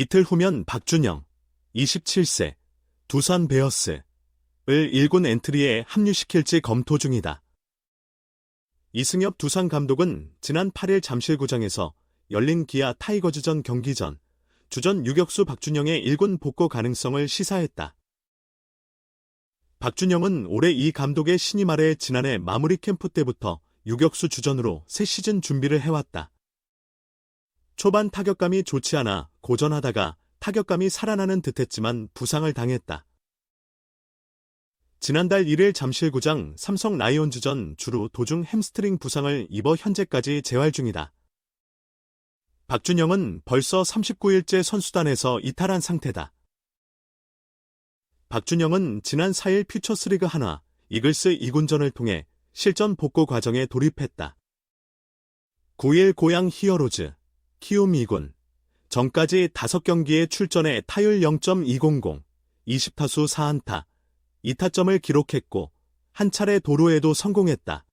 이틀 후면 박준영, 27세, 두산 베어스를 1군 엔트리에 합류시킬지 검토 중이다. 이승엽 두산 감독은 지난 8일 잠실구장에서 열린 기아 타이거즈전 경기 전 주전 유격수 박준영의 1군 복구 가능성을 시사했다. 박준영은 올해 이 감독의 신임 아래 지난해 마무리 캠프 때부터 유격수 주전으로 새 시즌 준비를 해왔다. 초반 타격감이 좋지 않아 고전하다가 타격감이 살아나는 듯했지만 부상을 당했다. 지난달 1일 잠실구장 삼성 라이온즈전 주로 도중 햄스트링 부상을 입어 현재까지 재활 중이다. 박준영은 벌써 39일째 선수단에서 이탈한 상태다. 박준영은 지난 4일 퓨처스리그 하나 이글스 2군전을 통해 실전 복구 과정에 돌입했다. 9일 고양 히어로즈, 키움 2군, 전까지 5경기에 출전해 타율 0.200, 20타수 4안타, 2타점을 기록했고 한 차례 도루에도 성공했다.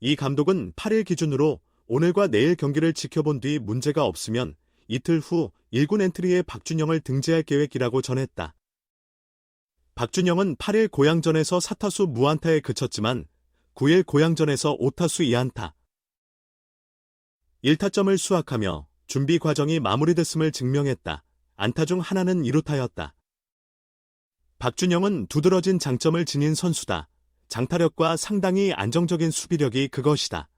이 감독은 8일 기준으로 오늘과 내일 경기를 지켜본 뒤 문제가 없으면 이틀 후 1군 엔트리에 박준영을 등재할 계획이라고 전했다. 박준영은 8일 고양전에서 4타수 무안타에 그쳤지만 9일 고양전에서 5타수 2안타, 1타점을 수확하며 준비 과정이 마무리됐음을 증명했다. 안타 중 하나는 2루타였다. 박준영은 두드러진 장점을 지닌 선수다. 장타력과 상당히 안정적인 수비력이 그것이다.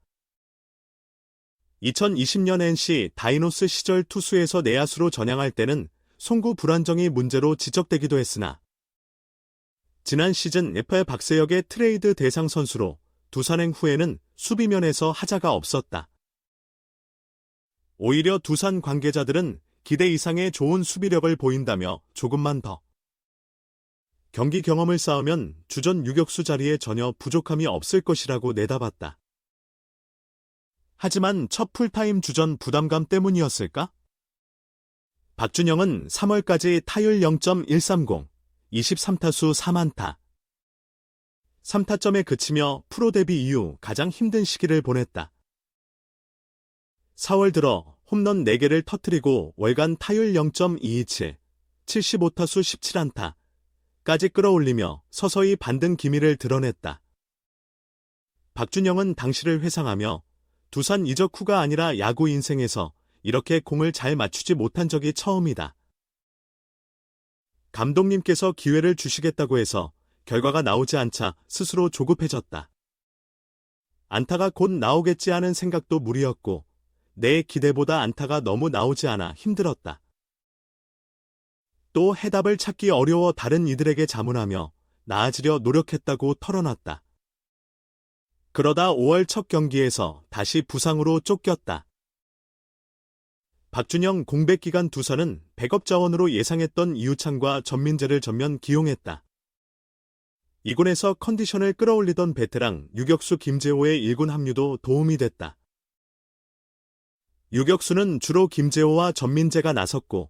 2020년 NC 다이노스 시절 투수에서 내야수로 전향할 때는 송구 불안정이 문제로 지적되기도 했으나 지난 시즌 FA 박세혁의 트레이드 대상 선수로 두산행 후에는 수비면에서 하자가 없었다. 오히려 두산 관계자들은 기대 이상의 좋은 수비력을 보인다며 조금만 더 경기 경험을 쌓으면 주전 유격수 자리에 전혀 부족함이 없을 것이라고 내다봤다. 하지만 첫 풀타임 주전 부담감 때문이었을까? 박준영은 3월까지 타율 0.130, 23타수 4만타, 3타점에 그치며 프로 데뷔 이후 가장 힘든 시기를 보냈다. 4월 들어 홈런 4개를 터트리고 월간 타율 0.227, 75타수 17안타, 까지 끌어올리며 서서히 반등 기미를 드러냈다. 박준영은 당시를 회상하며 두산 이적 후가 아니라 야구 인생에서 이렇게 공을 잘 맞추지 못한 적이 처음이다. 감독님께서 기회를 주시겠다고 해서 결과가 나오지 않자 스스로 조급해졌다. 안타가 곧 나오겠지 하는 생각도 무리였고 내 기대보다 안타가 너무 나오지 않아 힘들었다. 또 해답을 찾기 어려워 다른 이들에게 자문하며 나아지려 노력했다고 털어놨다. 그러다 5월 첫 경기에서 다시 부상으로 쫓겼다. 박준영 공백 기간 두산은 백업 자원으로 예상했던 이우창과 전민재를 전면 기용했다. 2군에서 컨디션을 끌어올리던 베테랑 유격수 김재호의 1군 합류도 도움이 됐다. 유격수는 주로 김재호와 전민재가 나섰고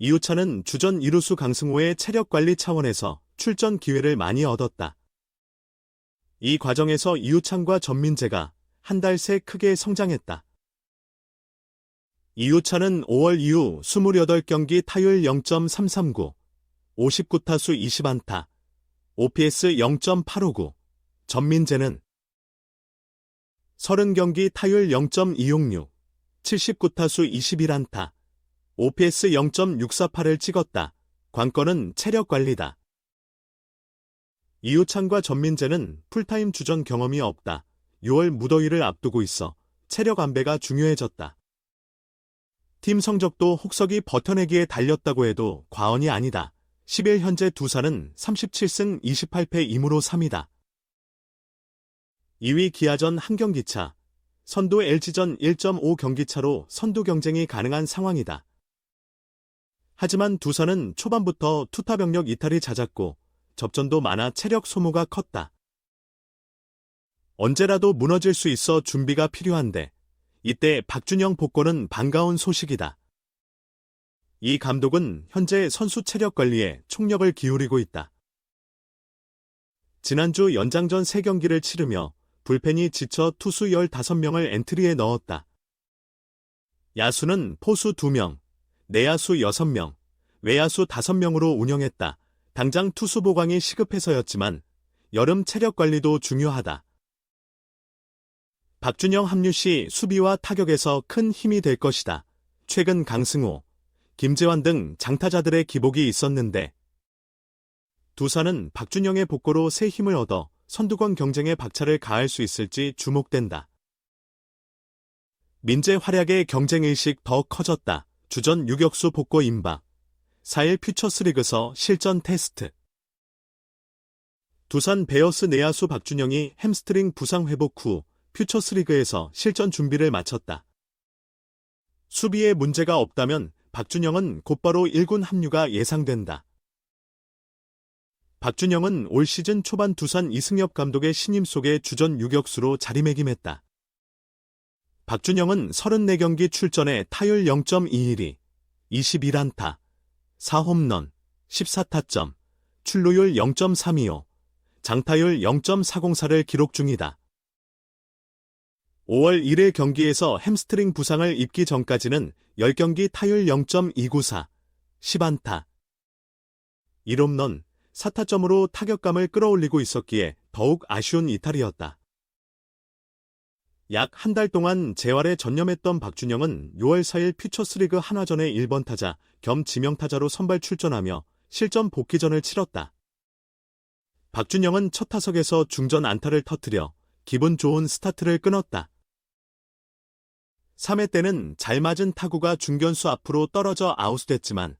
이우찬은 주전 이루수 강승호의 체력 관리 차원에서 출전 기회를 많이 얻었다. 이 과정에서 이우찬과 전민재가 한 달 새 크게 성장했다. 이우찬은 5월 이후 28경기 타율 0.339, 59타수 20안타, OPS 0.859, 전민재는 30경기 타율 0.266, 79타수 21안타, OPS 0.648을 찍었다. 관건은 체력 관리다. 이우창과 전민재는 풀타임 주전 경험이 없다. 6월 무더위를 앞두고 있어 체력 안배가 중요해졌다. 팀 성적도 혹석이 버텨내기에 달렸다고 해도 과언이 아니다. 10일 현재 두산은 37승 28패 2무로 3위다. 2위 기아전 한 경기차, 선두 LG전 1.5 경기차로 선두 경쟁이 가능한 상황이다. 하지만 두산은 초반부터 투타 병력 이탈이 잦았고 접전도 많아 체력 소모가 컸다. 언제라도 무너질 수 있어 준비가 필요한데 이때 박준영 복권은 반가운 소식이다. 이 감독은 현재 선수 체력 관리에 총력을 기울이고 있다. 지난주 연장전 3경기를 치르며 불펜이 지쳐 투수 15명을 엔트리에 넣었다. 야수는 포수 2명, 내야수 6명, 외야수 5명으로 운영했다. 당장 투수 보강이 시급해서였지만 여름 체력 관리도 중요하다. 박준영 합류 시 수비와 타격에서 큰 힘이 될 것이다. 최근 강승호, 김재환 등 장타자들의 기복이 있었는데 두산은 박준영의 복고로 새 힘을 얻어 선두권 경쟁에 박차를 가할 수 있을지 주목된다. 민재 활약의 경쟁의식 더 커졌다. 주전 유격수 복고 임박. 4일 퓨처스리그서 실전 테스트. 두산 베어스 내야수 박준영이 햄스트링 부상 회복 후 퓨처스리그에서 실전 준비를 마쳤다. 수비에 문제가 없다면 박준영은 곧바로 1군 합류가 예상된다. 박준영은 올 시즌 초반 두산 이승엽 감독의 신임 속에 주전 유격수로 자리매김했다. 박준영은 34경기 출전에 타율 0.21이, 21안타, 4홈런, 14타점, 출루율 0.325, 장타율 0.404를 기록 중이다. 5월 1일 경기에서 햄스트링 부상을 입기 전까지는 10경기 타율 0.294, 10안타, 1홈런, 4타점으로 타격감을 끌어올리고 있었기에 더욱 아쉬운 이탈이었다. 약 한 달 동안 재활에 전념했던 박준영은 6월 4일 퓨처스리그 한화전의 1번 타자 겸 지명타자로 선발 출전하며 실전 복귀전을 치렀다. 박준영은 첫 타석에서 중전 안타를 터뜨려 기분 좋은 스타트를 끊었다. 3회 때는 잘 맞은 타구가 중견수 앞으로 떨어져 아웃됐지만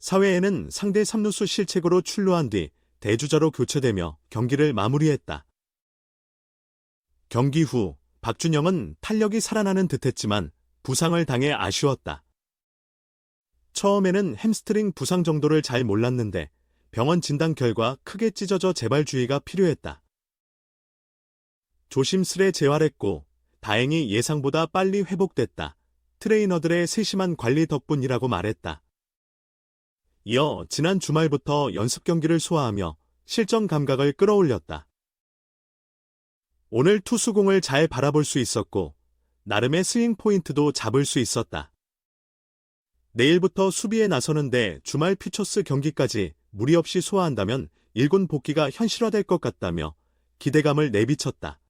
4회에는 상대 3루수 실책으로 출루한 뒤 대주자로 교체되며 경기를 마무리했다. 경기 후 박준영은 탄력이 살아나는 듯했지만 부상을 당해 아쉬웠다. 처음에는 햄스트링 부상 정도를 잘 몰랐는데 병원 진단 결과 크게 찢어져 재발 주의가 필요했다. 조심스레 재활했고 다행히 예상보다 빨리 회복됐다. 트레이너들의 세심한 관리 덕분이라고 말했다. 이어 지난 주말부터 연습 경기를 소화하며 실전 감각을 끌어올렸다. 오늘 투수공을 잘 바라볼 수 있었고 나름의 스윙 포인트도 잡을 수 있었다. 내일부터 수비에 나서는데 주말 퓨처스 경기까지 무리 없이 소화한다면 1군 복귀가 현실화될 것 같다며 기대감을 내비쳤다.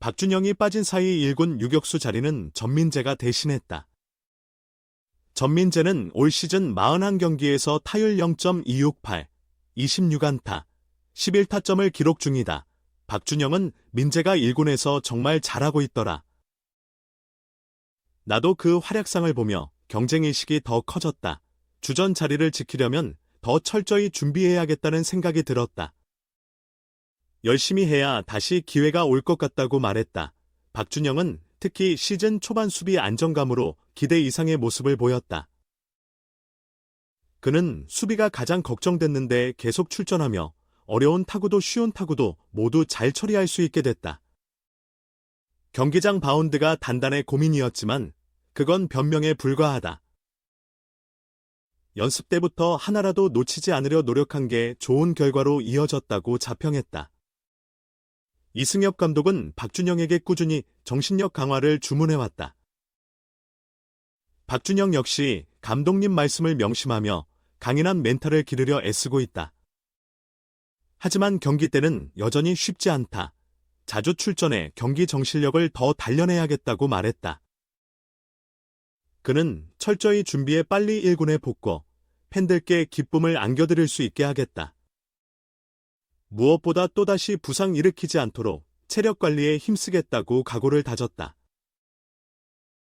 박준영이 빠진 사이 1군 유격수 자리는 전민재가 대신했다. 전민재는 올 시즌 41경기에서 타율 0.268, 26안타, 11타점을 기록 중이다. 박준영은 민재가 1군에서 정말 잘하고 있더라. 나도 그 활약상을 보며 경쟁의식이 더 커졌다. 주전 자리를 지키려면 더 철저히 준비해야겠다는 생각이 들었다. 열심히 해야 다시 기회가 올 것 같다고 말했다. 박준영은 특히 시즌 초반 수비 안정감으로 기대 이상의 모습을 보였다. 그는 수비가 가장 걱정됐는데 계속 출전하며 어려운 타구도 쉬운 타구도 모두 잘 처리할 수 있게 됐다. 경기장 바운드가 단단해 고민이었지만 그건 변명에 불과하다. 연습 때부터 하나라도 놓치지 않으려 노력한 게 좋은 결과로 이어졌다고 자평했다. 이승엽 감독은 박준영에게 꾸준히 정신력 강화를 주문해왔다. 박준영 역시 감독님 말씀을 명심하며 강인한 멘탈을 기르려 애쓰고 있다. 하지만 경기 때는 여전히 쉽지 않다. 자주 출전해 경기 정신력을 더 단련해야겠다고 말했다. 그는 철저히 준비해 빨리 1군에 복고 팬들께 기쁨을 안겨드릴 수 있게 하겠다. 무엇보다 또다시 부상 일으키지 않도록 체력 관리에 힘쓰겠다고 각오를 다졌다.